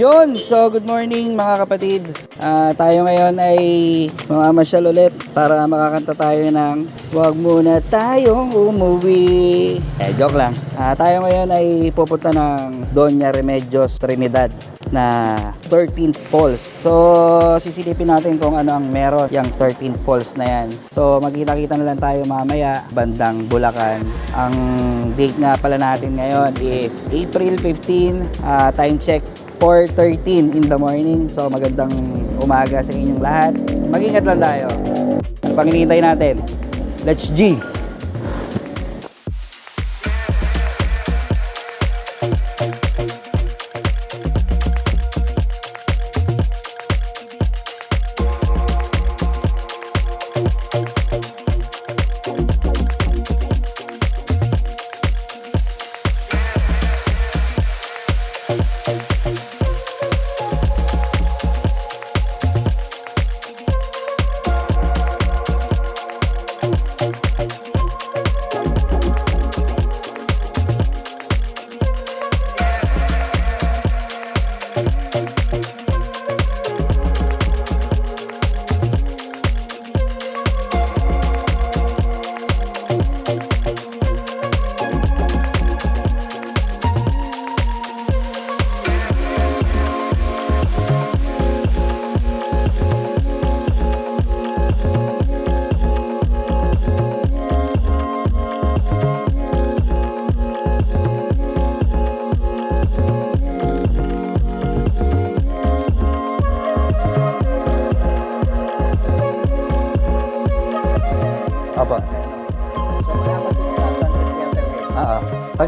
Yun, so good morning mga kapatid. Ah, tayo ngayon ay mamamasyal ulit para makakanta tayo ng Huwag muna tayong umuwi. Eh, joke lang. Ah, tayo ngayon ay pupunta ng Doña Remedios Trinidad na 13th Falls. So, sisilipin natin kung ano ang meron yung 13th Falls na yan. So, magkita-kita na lang tayo mamaya bandang Bulacan. Ang date nga pala natin ngayon is April 15, ah, time check 4.13 in the morning. So, magandang umaga sa inyong lahat. Mag-ingat lang tayo. Ano natin? Let's G! Opo.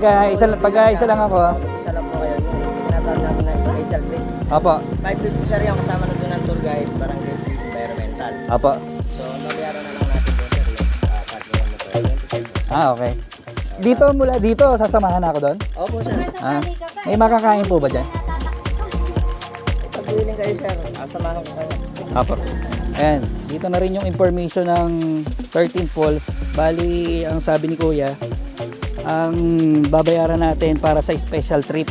Pagka isa, pagka isa lang ako. ah. Isa lang po kayo. Yung tinatawag namin na special trip. Opo. 550 sir yung kasama na doon ng tour guide, barangay environmental. Opo. So, mabayaran na lang natin doon sir yung uh, parking ng motor. 20 pesos. Ah, okay. Dito mula dito, sasamahan ako doon? Opo sir. Ah, may makakain po ba dyan? Pag willing kayo sir, uh, samahan ko kayo. Apo. Ayan, dito na rin yung information ng 13 Falls. Bali, ang sabi ni Kuya, ang babayaran natin para sa special trip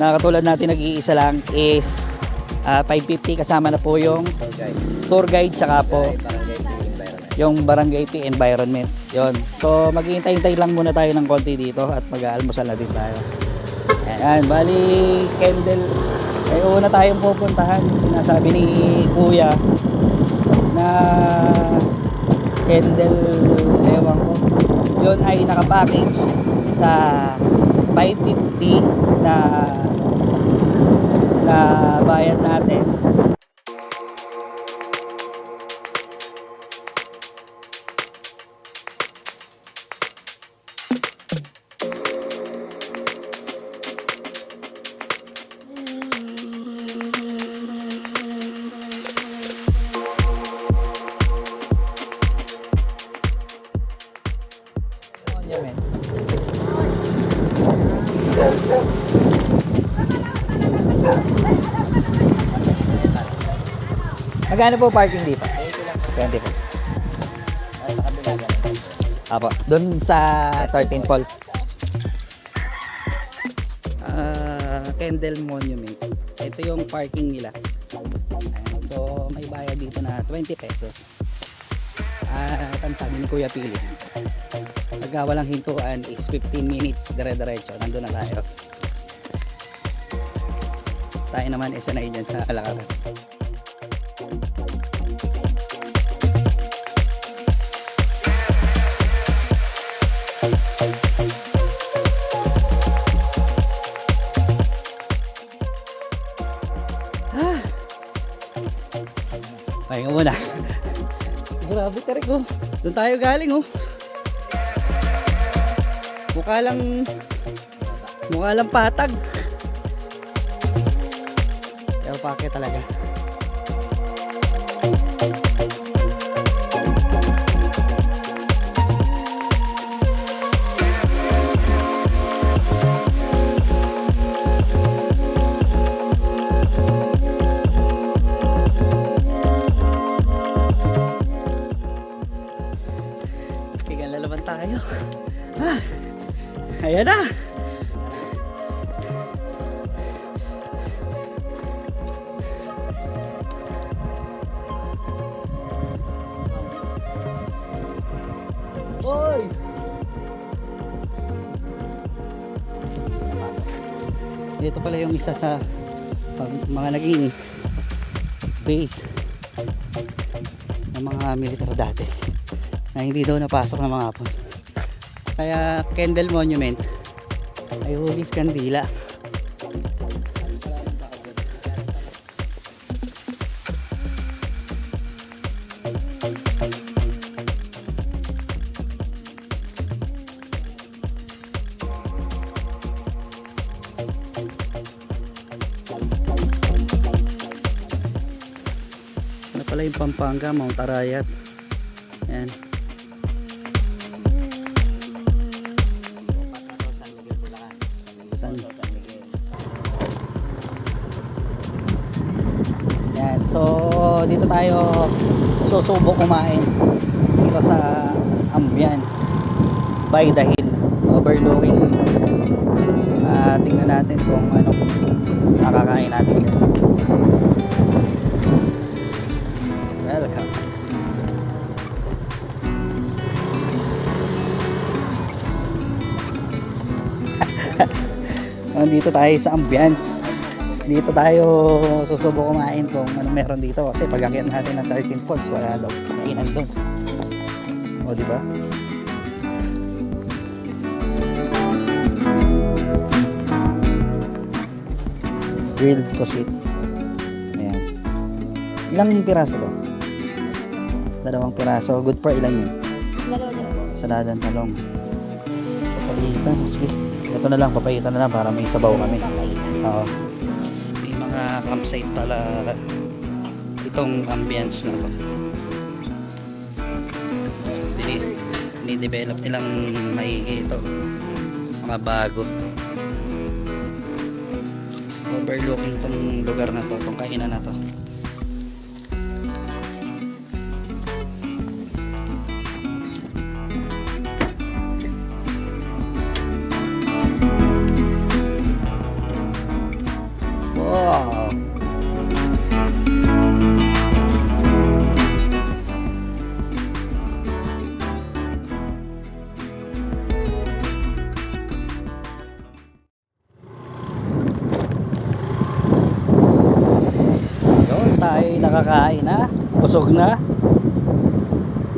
na katulad natin nag-iisa lang is ah, 550 kasama na po yung Tour guide. tour guide tsaka po yung barangay P environment. Yon. So maghihintay-hintay lang muna tayo ng konti dito at mag-aalmusal na din tayo. Ayan, bali Kendall ay una tayong pupuntahan. Sinasabi ni Kuya na Kendall. Yun ay nakapackage sa 550 na na bayad natin Magkano po parking dito? 20 po. Apo, doon sa 13 Falls. Ah, Kendall Monument. Ito yung parking nila. Ayan. So, may bayad dito na 20 pesos. At ang sabi ni Kuya Pili, pagka walang hintuan is 15 minutes dire-diretso. Nandun na tayo. Tayo naman isa na dyan sa Alakaran. Muna. Grabe ka rin oh. Doon tayo galing oh. Mukha lang mukha lang patag. Pero pake talaga. Ah, ayan na. Oy! Pala yung isa sa pag, mga naging base ng mga militar dati na hindi daw napasok ng mga hapon. Kaya Kendall Monument ay hugis kandila. Ano pala yung Pampanga, Mount Arayat. Susubok kumain dito sa ambience by the hill overlooking Ah, tingnan natin kung ano nakakain natin dyan. Welcome. Nandito tayo sa ambience. Dito tayo susubo kumain kung ano meron dito kasi pag akyat natin ng 13 falls wala daw kainan doon. O di ba? Grilled pusit. Ayan. Ilang piraso to? Dalawang piraso. Good for ilan yun? Saladan talong. Papayitan. Sige. Ito na lang. Papayitan na lang para may sabaw kami. Oo. Mga campsite pala itong ambience na to. Dini- Dinidevelop nilang maigi ito. Mga bago. Overlooking tong lugar na to, tong kainan na to. Busog na.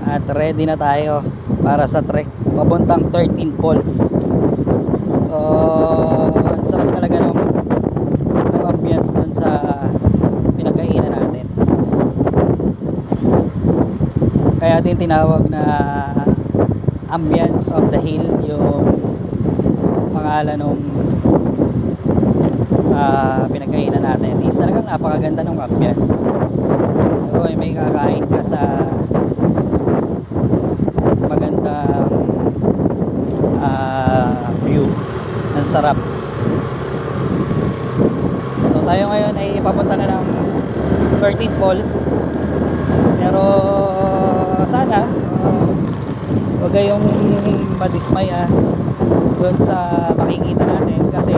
At ready na tayo para sa trek papuntang 13 Falls. So, ang sarap talaga ng, ambience dun sa pinagkainan natin. Kaya din tinawag na ambience of the hill yung pangalan ng ah pinagkainan natin is talagang napakaganda ng ambience. Ay may kakain ka sa magandang ah, view. Ang sarap. So tayo ngayon ay papunta na ng 13 Falls. Pero sana uh, huwag kayong madismaya doon sa makikita natin. Kasi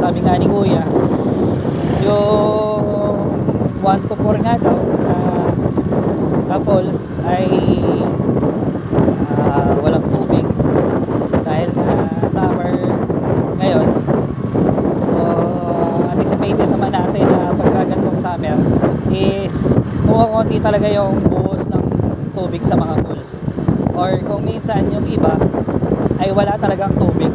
sabi nga ni kuya yung 1 to 4 nga daw na na falls ay ah, walang tubig. Dahil na summer ngayon. So anticipated naman natin na pagka ganitong summer is kumukunti talaga yung buhos ng tubig sa mga pools or kung minsan yung iba ay wala talagang tubig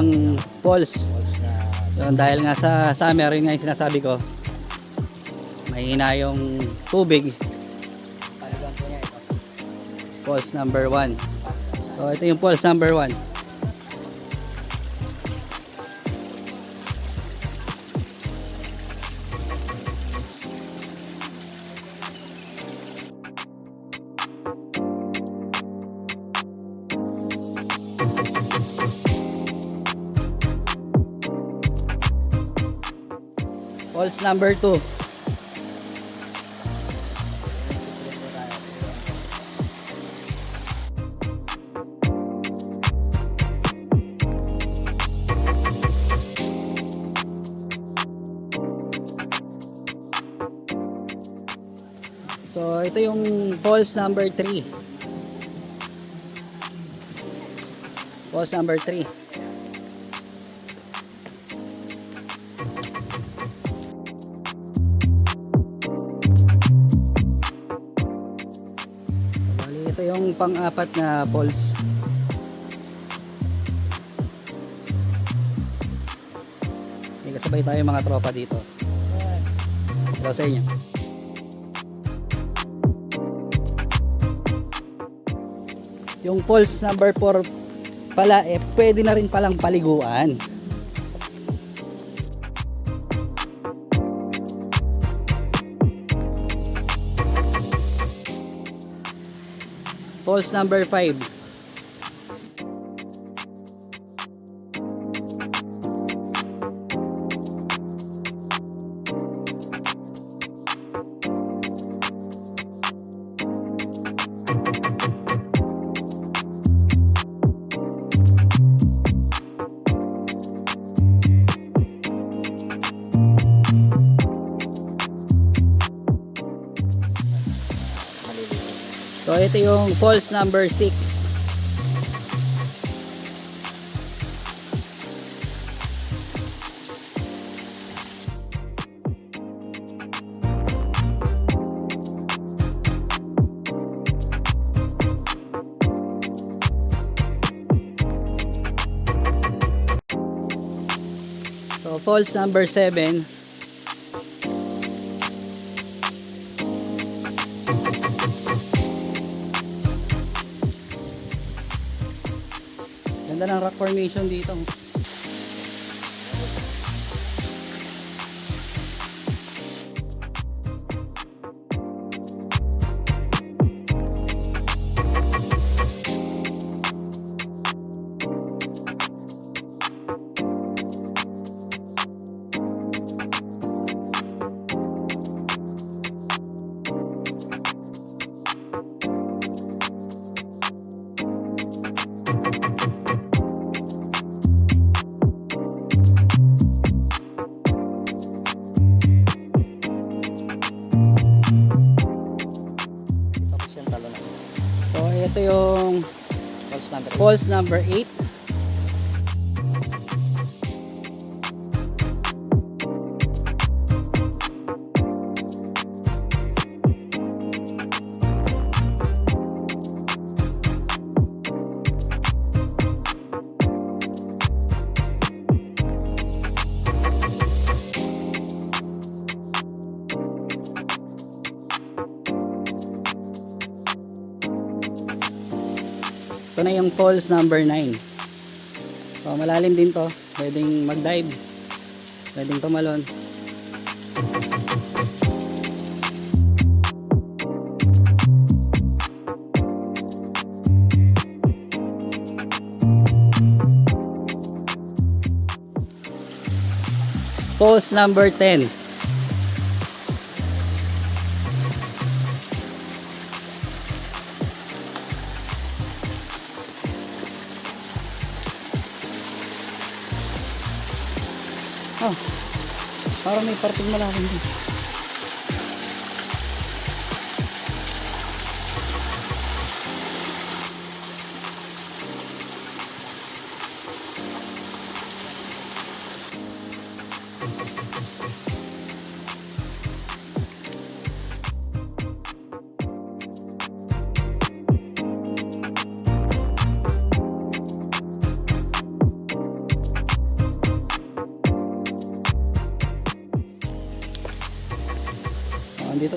unang falls. Yun, dahil nga sa summer, yun nga yung sinasabi ko. Mahina yung tubig. Falls number 1. So, ito yung falls number 1. Falls number 2. So, ito yung falls number 3. Falls number 3. Pang-apat na falls. May kasabay tayo mga tropa dito. Hello sa inyo. Yung falls number 4 pala eh pwede na rin palang paliguan. Falls number 5. Yung falls number 6. So falls number 7. Ng rock formation dito. False number 8. Yung falls number 9. So, malalim din to. Pwedeng mag-dive. Pwedeng tumalon. Falls number 10. May parting malalim dito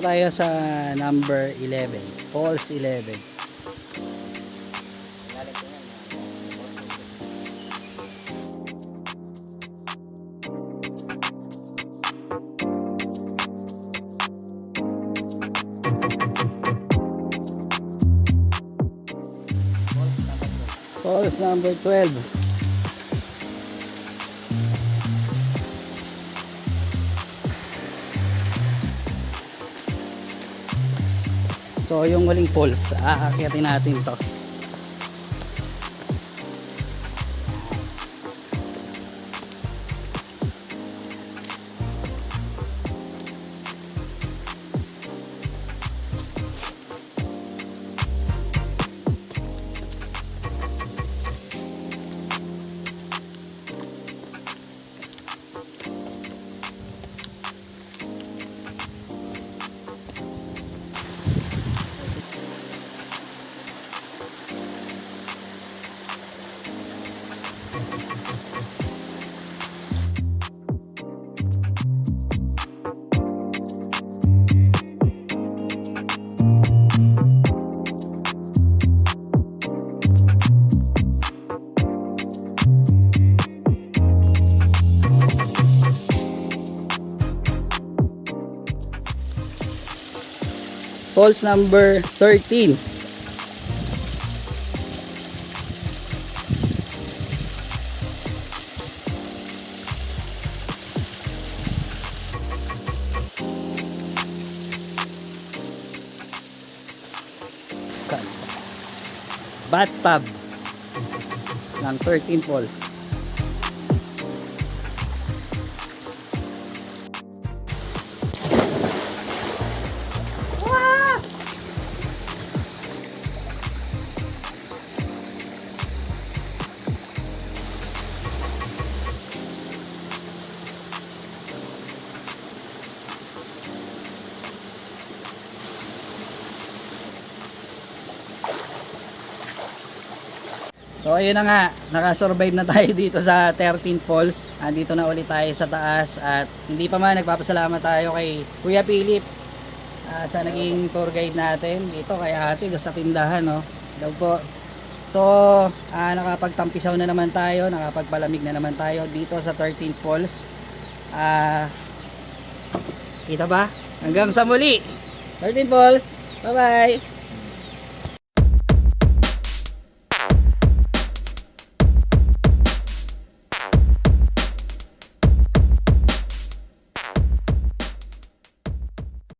tayo sa number 11. Falls 11. Lalim po yan. Falls number 12. So yung huling falls, aakyatin natin to. Falls number 13. Bathtub ng 13 falls. So ayun na nga, nakasurvive na tayo dito sa 13 Falls. Andito na ulit tayo sa taas at hindi pa man nagpapasalamat tayo kay Kuya Philip ah, sa naging tour guide natin dito kay ate sa tindahan no. Daw po. So ah, nakapagtampisaw na naman tayo, nakapagpalamig na naman tayo dito sa 13 Falls. Ah, kita ba? Hanggang sa muli. 13 Falls. Bye bye.